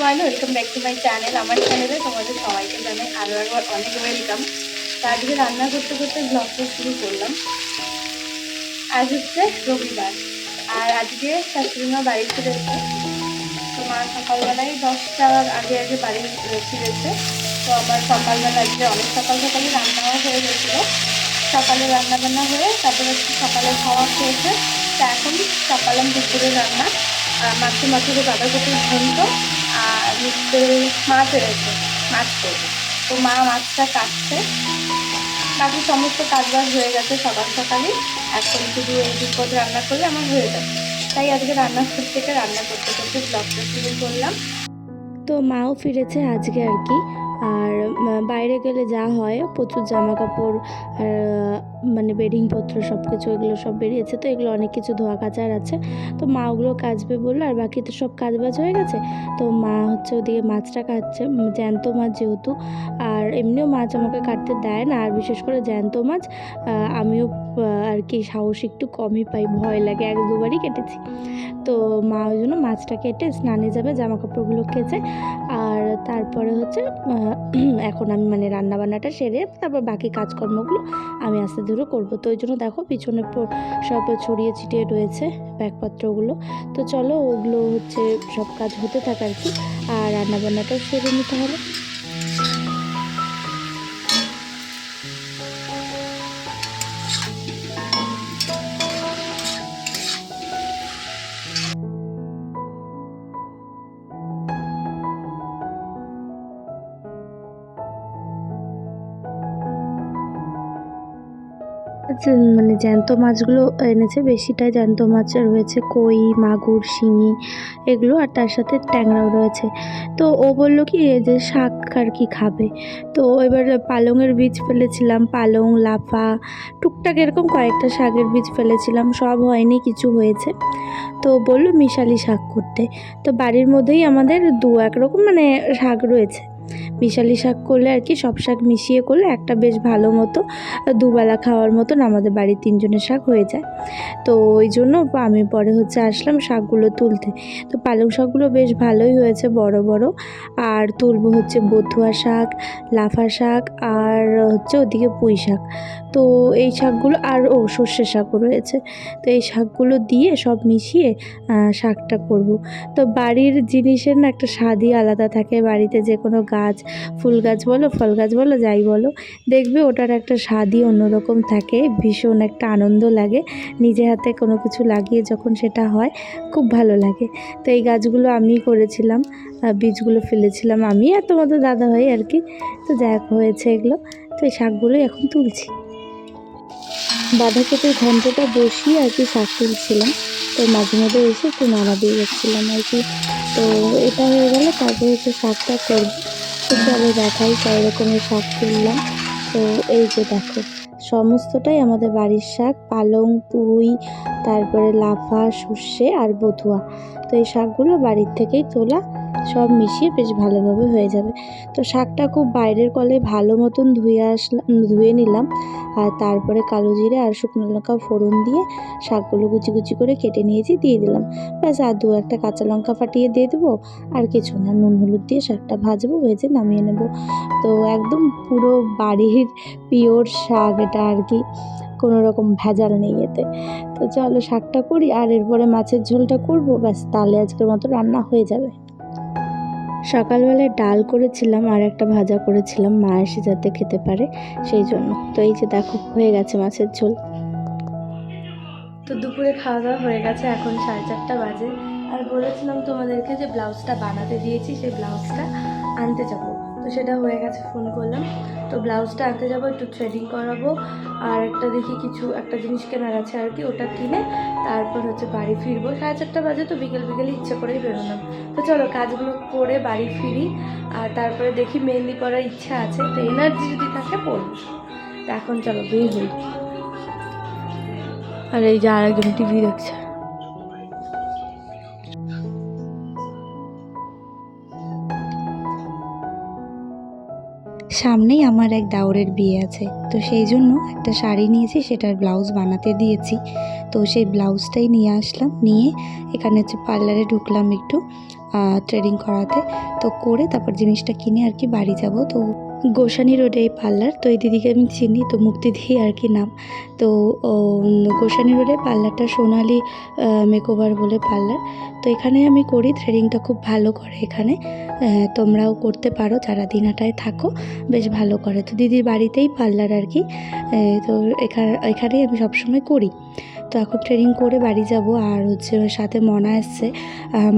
Everyone welcome back to my channel আমার চ্যানেলে তোমাদের সবাইকে জানাই আরও একবার অনেক ওয়েলকাম তো আজকে রান্না করতে করতে ব্লগটা শুরু করলাম। আজ হচ্ছে রবিবার, আর আজকে শাশুড়িমা বাড়ি ফিরেছে। তো মা সকালবেলায় দশটার আগে আগে বাড়ি ফিরেছে। তো আমার সকালবেলা আজকে অনেক সকাল সকালে রান্নাও হয়ে গেছিল। সকালে রান্না বান্না হয়ে তারপরে সকালে খাওয়া খেয়েছে তো এখন সকালাম দুপুরে রান্না মাছে মাছের বাঁধাকপির ঘন্ট হচ্ছে মাছ এনেছে মাছ করবে। তো মা মাছটা কাটছে। বাকি সমস্ত কাজবাজ হয়ে গেছে সকাল সকালই। এখন শুধু এই বিপদ রান্না করলে আমার হয়ে যাবে। তাই আজকে রান্না করতে থেকে রান্না করতে করতে ব্লগটা শুরু করলাম। তো মাও ফিরেছে আজকে আর কি। আর বাইরে গেলে যা হয়, প্রচুর জামা কাপড় আর মানে বেডিংপত্র সব কিছু এগুলো সব বেরিয়েছে, তো এগুলো অনেক কিছু ধোয়া কাচার আছে। তো মা ওগুলো কাচবে বলল, আর বাকি তো সব কাজ বাজ হয়ে গেছে। তো মা হচ্ছে ওদিকে মাছটা কাটছে জ্যান্ত মাছ যেহেতু, আর এমনিও মাছ আমাকে কাটতে দেয় না, আর বিশেষ করে জ্যান্ত মাছ আমিও আর কি সাহস একটু কমই পাই, ভয় লাগে, এক দুবারই কেটেছি। তো মা ওই জন্য মাছটা কেটে স্নানে যাবে জামা কাপড়গুলো কেচে, আর তারপরে হচ্ছে এখন আমি মানে রান্নাবান্নাটা সেরে তারপর বাকি কাজকর্মগুলো আমি আস্তে ধীরে করব। তো ওই জন্য দেখো পিছনে সব ছড়িয়ে ছিটিয়ে রয়েছে ব্যাগপত্রগুলো। তো চলো ওগুলো হচ্ছে সব কাজ হতে থাকে আর কি। আর রান্নাবান্নাটাও সেরে নিতে হবে। আচ্ছা, মানে জ্যান্ত মাছগুলো এনেছে বেশিটাই জ্যান্ত মাছ রয়েছে কই মাগুর শিঙি এগুলো আর তার সাথে ট্যাংরাও রয়েছে। তো ও বলল কি এই যে শাক আর কি খাবে। তো এবার পালংয়ের বীজ ফেলেছিলাম পালং লাফা টুকটাক এরকম কয়েকটা শাকের বীজ ফেলেছিলাম সব হয়নি কিছু হয়েছে। তো বলল মিশালি শাক করতে। তো বাড়ির মধ্যেই আমাদের দু এক রকম মানে শাক রয়েছে। মিশালি শাক করলে আর কি সব শাক মিশিয়ে করলে একটা বেশ ভালো মতো দুবেলা খাওয়ার মতন আমাদের বাড়ির তিনজনের শাক হয়ে যায়। তো ওই জন্য আমি পরে হচ্ছে আসলাম শাকগুলো তুলতে। তো পালং শাকগুলো বেশ ভালোই হয়েছে বড় বড়। আর তুলবো হচ্ছে বথুয়া শাক, লাফা শাক আর হচ্ছে ওদিকে পুঁই শাক। তো এই শাকগুলো আর ও সর্ষে শাকও রয়েছে। তো এই শাকগুলো দিয়ে সব মিশিয়ে শাকটা করব। তো বাড়ির জিনিসের না একটা স্বাদই আলাদা থাকে। বাড়িতে যে কোনো গাছ ফুল গাছ বলো, ফল গাছ বলো, যাই বলো, দেখবে ওটার একটা স্বাদই অন্যরকম থাকে, ভীষণ একটা আনন্দ লাগে। নিজে হাতে কোনো কিছু লাগিয়ে যখন সেটা হয়, খুব ভালো লাগে। তো এই গাছগুলো আমি করেছিলাম বীজগুলো ফেলেছিলাম আমি আর তোমাদের দাদা ভাই আর কি। তো যাই হয়েছে এগুলো। তো এই শাকগুলোই এখন তুলছি। বাঁধাকপির ঘন্টটা বসিয়ে আর কি শাক তুলছিলাম। তো মাঝে মাঝে এসে একটু নাড়া দিয়ে যাচ্ছিলাম আর কি। তো এটা হয়ে গেলে তারপরে হচ্ছে শাকটা করব। তো দেখাই কয় রকমের শাক তুললাম তো এই যে দেখো, সমস্তটাই আমাদের বাড়ির শাক, পালং, পুঁই, তারপরে লাফা, সর্ষে আর বধুয়া। তো এই শাকগুলো বাড়ির থেকেই তোলা সব মিশিয়ে বেশ ভালোভাবে হয়ে যাবে। তো শাকটা খুব বাইরের কলে ভালো মতন ধুয়ে আসলাম ধুয়ে নিলাম। আর তারপরে কালো জিরে আর শুকনো লঙ্কা ফোড়ন দিয়ে শাকগুলো কুচি কুচি করে কেটে নিয়েছি, দিয়ে দিলাম। ব্যাস, আর দু একটা কাঁচা লঙ্কা ফাটিয়ে দিয়ে দেবো। আর কিছু না, নুন হলুদ দিয়ে শাকটা ভাজবো, ভেজে নামিয়ে নেব। তো একদম পুরো বাড়ির পিওর শাক এটা আর কি, কোনো রকম ভেজাল নেই এতে। তো চলো শাকটা করি, আর এরপরে মাছের ঝোলটা করব। ব্যাস, তাহলে আজকের মতো রান্না হয়ে যাবে। সকালবেলায় ডাল করেছিলাম আর একটা ভাজা করেছিলাম, মা এসে যাতে খেতে পারে সেই জন্য। তো এই যে দেখো, হয়ে গেছে মাছের ঝোল। তো দুপুরে খাওয়া দাওয়া হয়ে গেছে, এখন সাড়ে চারটা বাজে। আর বলেছিলাম তোমাদেরকে যে ব্লাউজটা বানাতে দিয়েছি, সেই ব্লাউজটা আনতে যাব। তো সেটা হয়ে গেছে ফোন করলাম। তো ব্লাউজটা আনতে যাব, একটু থ্রেডিং করাবো। আর একটা দেখি কিছু, একটা জিনিস কেনার আছে আর কি, ওটা কিনে তারপর হচ্ছে বাড়ি ফিরবো। সাড়ে চারটা বাজে তো, বিকেল বিকেলে ইচ্ছে করেই বেরোলাম। তো চলো, কাজগুলো করে বাড়ি ফিরি। আর তারপরে দেখি মেহেন্দি করার ইচ্ছা আছে, তো এনার্জি যদি থাকে পড়ব তো এখন চলো, বের হই। আর এই যে আর আরেকজন টিভি দেখছে। সামনেই আমার এক দাওরের বিয়ে আছে। তো সেই জন্য একটা শাড়ি নিয়েছি, সেটার ব্লাউজ বানাতে দিয়েছি। তো সেই ব্লাউজটাই নিয়ে আসলাম, নিয়ে এখানে হচ্ছে পার্লারে ঢুকলাম একটু ট্রেডিং করাতে। তো করে তারপর জিনিসটা কিনে আর কি বাড়ি যাব। তো গোসানি রোডে এই পার্লার। তো এই দিদিকে আমি চিনি, তো মুক্তি দিয়ে আর কি নাম। তো গোসানি রোডে পার্লারটা সোনালি মেকওভার বলে পার্লার। তো এখানে আমি করি, থ্রেডিংটা খুব ভালো করে এখানে। তোমরাও করতে পারো, যারা দিনাটায় থাকো, বেশ ভালো করে। তো দিদির বাড়িতেই পার্লার আর কি। তো এখানে, এখানেই আমি সবসময় করি। তো এখন ট্রেনিং করে বাড়ি যাব। আর হচ্ছে ওর সাথে মনা এসছে।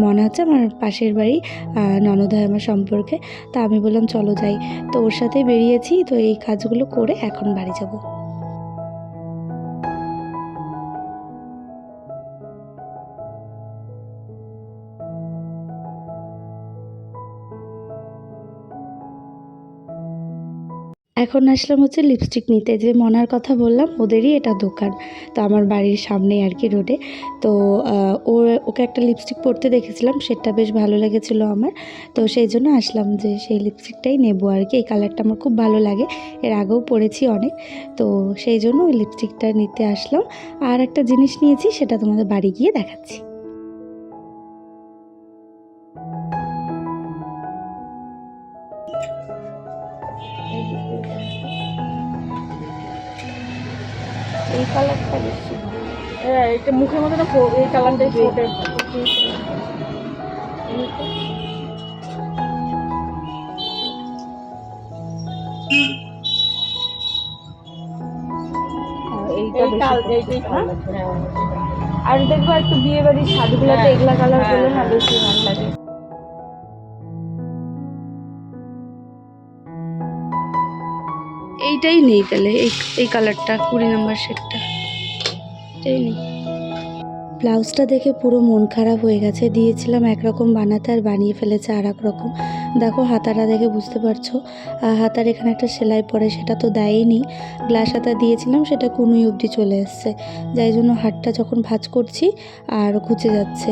মনা হচ্ছে আমার পাশের বাড়ি। ননদ হয় আমার সম্পর্কে। তা আমি বললাম, চলো যাই। তো ওর সাথে বেরিয়েছি। তো এই কাজগুলো করে এখন বাড়ি যাব। এখন আসলাম হচ্ছে লিপস্টিক নিতে। যে মনার কথা বললাম, ওদেরই এটা দোকান। তো আমার বাড়ির সামনেই আর কি রোডে তো ও, ওকে একটা লিপস্টিক পরতে দেখেছিলাম, সেটা বেশ ভালো লেগেছিলো আমার। তো সেই জন্য আসলাম যে সেই লিপস্টিকটাই নেব আর কি। এই কালারটা আমার খুব ভালো লাগে। এর আগেও পরেছি অনেক। তো সেই জন্য ওই লিপস্টিকটা নিতে আসলাম। আর একটা জিনিস নিয়েছি, সেটা তোমাদের বাড়ি গিয়ে দেখাচ্ছি। এই কালারটা বেশি। হ্যাঁ এটা মুখের মধ্যে এই কালারটাই ফোটে ভালো হ্যাঁ আর দেখব একটু বিয়ে বাড়ির শাড়িগুলোতে হ্যাঁ, এগুলা কালার হ্যাঁ, গুলো না হ্যাঁ। বেশি ভালো লাগে। এইটাই নেই তাহলে, এই এই কালারটা কুড়ি নম্বর সেটটা এটাই নেই। ব্লাউজটা দেখে পুরো মন খারাপ হয়ে গেছে। দিয়েছিলাম একরকম বানাতে আর বানিয়ে ফেলেছে আর এক রকম। দেখো হাতাটা দেখে বুঝতে পারছ। হাতার এখানে একটা সেলাই পরে, সেটা তো দেয়নি। গ্লাস হাতা দিয়েছিলাম, সেটা কুনুই অবধি চলে এসছে। যাই জন্য হাতটা যখন ভাঁজ করছি, আর ঘুচে যাচ্ছে।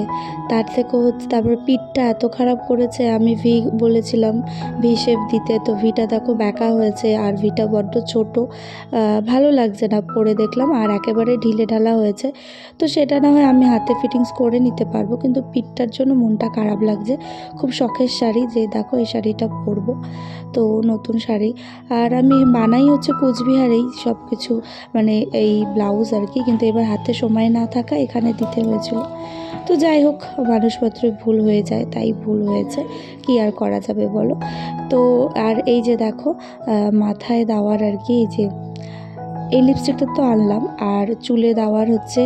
তার থেকে হচ্ছে, তারপর পিঠটা এত খারাপ করেছে, আমি ভি বলেছিলাম, ভি শেপ দিতে। তো ভিটা দেখো ব্যাকা হয়েছে, আর ভিটা বড্ড ছোট। ভালো লাগছে না, পরে দেখলাম, আর একেবারে ঢিলে ঢালা হয়েছে। তো সেটা না হয় আমি হাতে ফিটিংস করে নিতে পারব, কিন্তু পিঠটার জন্য মনটা খারাপ লাগছে। খুব শখের শাড়ি, যে দেখো এই শাড়িটা পরবো। তো নতুন শাড়ি। আর আমি বানাই হচ্ছে কোচবিহারেই সব কিছু মানে এই ব্লাউজ আর কি, কিন্তু এবার হাতে সময় না থাকা এখানে দিতে হয়েছিল। তো যাই হোক, মানুষপত্র ভুল হয়ে যায়, তাই ভুল হয়েছে। কি আর করা যাবে বলো? তো আর এই যে দেখো মাথায় দেওয়ার আর কি, এই যে এই লিপস্টিকটা তো আনলাম, আর চুলে দেওয়ার হচ্ছে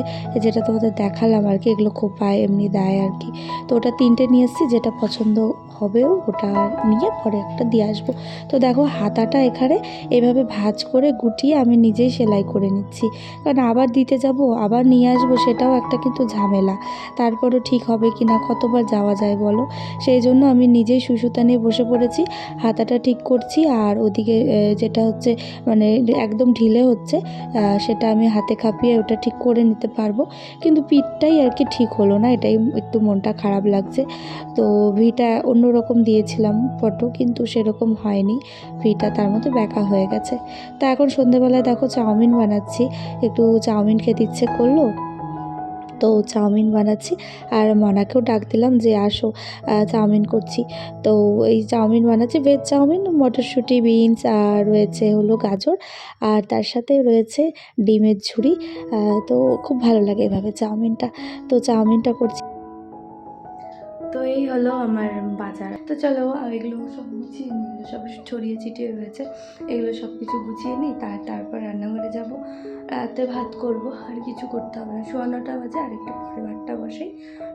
যেটা তোমাদের দেখালাম আর কি, এগুলো খুব খোপায় এমনি দেয় আর কি। তো ওটা তিনটে নিয়ে এসেছি, যেটা পছন্দ হবে ওটা নিয়ে পরে একটা দিয়ে আসব। তো দেখো হাতাটা এখানে এভাবে ভাঁজ করে গুটিয়ে আমি নিজেই সেলাই করে নিচ্ছি। কারণ আবার দিতে যাব, আবার নিয়ে আসব সেটাও একটা কিন্তু ঝামেলা। তারপরও ঠিক হবে কি না, কতবার যাওয়া যায় বলো? সেই জন্য আমি নিজেই সুসুতা নিয়ে বসে পড়েছি, হাতাটা ঠিক করছি, আর ওদিকে যেটা হচ্ছে মানে একদম ঢিলে হচ্ছে আহ, সেটা আমি হাতে খাপিয়ে ওটা ঠিক করে নিতে পারব। কিন্তু পিঠটাই আর কি ঠিক হলো না এটাই একটু মনটা খারাপ লাগছে। তো ভিটা অন্যরকম দিয়েছিলাম ফটো কিন্তু সেরকম হয়নি। ভিটা তার মধ্যে ব্যাকা হয়ে গেছে। তা এখন সন্ধেবেলায় দেখো চাউমিন বানাচ্ছি। একটু চাউমিন খেতে ইচ্ছে করল তো চাউমিন বানাচ্ছি। আর মনাকেও ডাক দিলাম যে, আসো চাউমিন করছি। তো এই চাউমিন বানাচ্ছি। ভেজ চাউমিন, মটরশুঁটি, বিনস, আর রয়েছে হলো গাজর। আর তার সাথে রয়েছে ডিমের ঝুড়ি। তো খুব ভালো লাগে এভাবে চাউমিনটা। তো চাউমিনটা করছি। তো এই হলো আমার বাজার। তো চলো, এগুলো সব গুছিয়ে নিই সব ছড়িয়ে ছিটিয়ে রয়েছে। এগুলো সব কিছু গুছিয়ে নিই, তার তারপর রান্নাঘরে যাব। রাতে ভাত করব, আর কিছু করতে হবে না। শোয়ানোটা নটা বাজে, আর একটু পরে ভাতটা বসাই।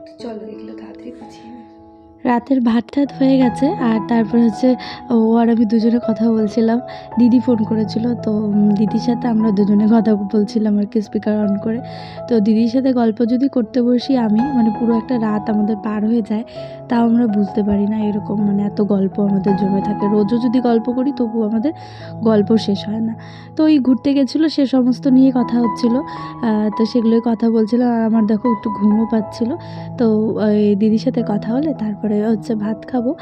তো চলো, এগুলো তাড়াতাড়ি গুছিয়ে নিই। রাতের ভাত টাত হয়ে গেছে আর তারপর হচ্ছে, ও আর আমি দুজনে কথা বলছিলাম। দিদি ফোন করেছিল, তো দিদির সাথে আমরা দুজনে কথা বলছিলাম আর কি স্পিকার অন করে। তো দিদির সাথে গল্প যদি করতে বসি আমি মানে পুরো একটা রাত আমাদের পার হয়ে যায়, তাও আমরা বুঝতে পারি না এরকম মানে এত গল্প আমাদের জমে থাকে। রোজও যদি গল্প করি তবু আমাদের গল্প শেষ হয় না। তো ওই ঘুরতে গেছিল, সে সমস্ত নিয়ে কথা হচ্ছিল। তো সেগুলোই কথা বলছিলাম আর আমার দেখো একটু ঘুমও পাচ্ছিল। তো দিদির সাথে কথা হলে তারপরে হচ্ছে ভাত খাব।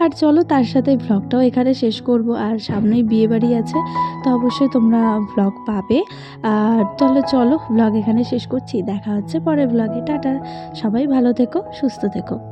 আর চলো তার সাথে ভ্লগটাও এখানে শেষ করব। আর সামনেই বিয়ে বাড়ি আছে, তো অবশ্যই তোমরা ব্লগ পাবে। আর চলো চলো ব্লগ এখানে শেষ করছি। দেখা হচ্ছে পরের ব্লগে টাটা। সবাই ভালো থেকো, সুস্থ থেকো।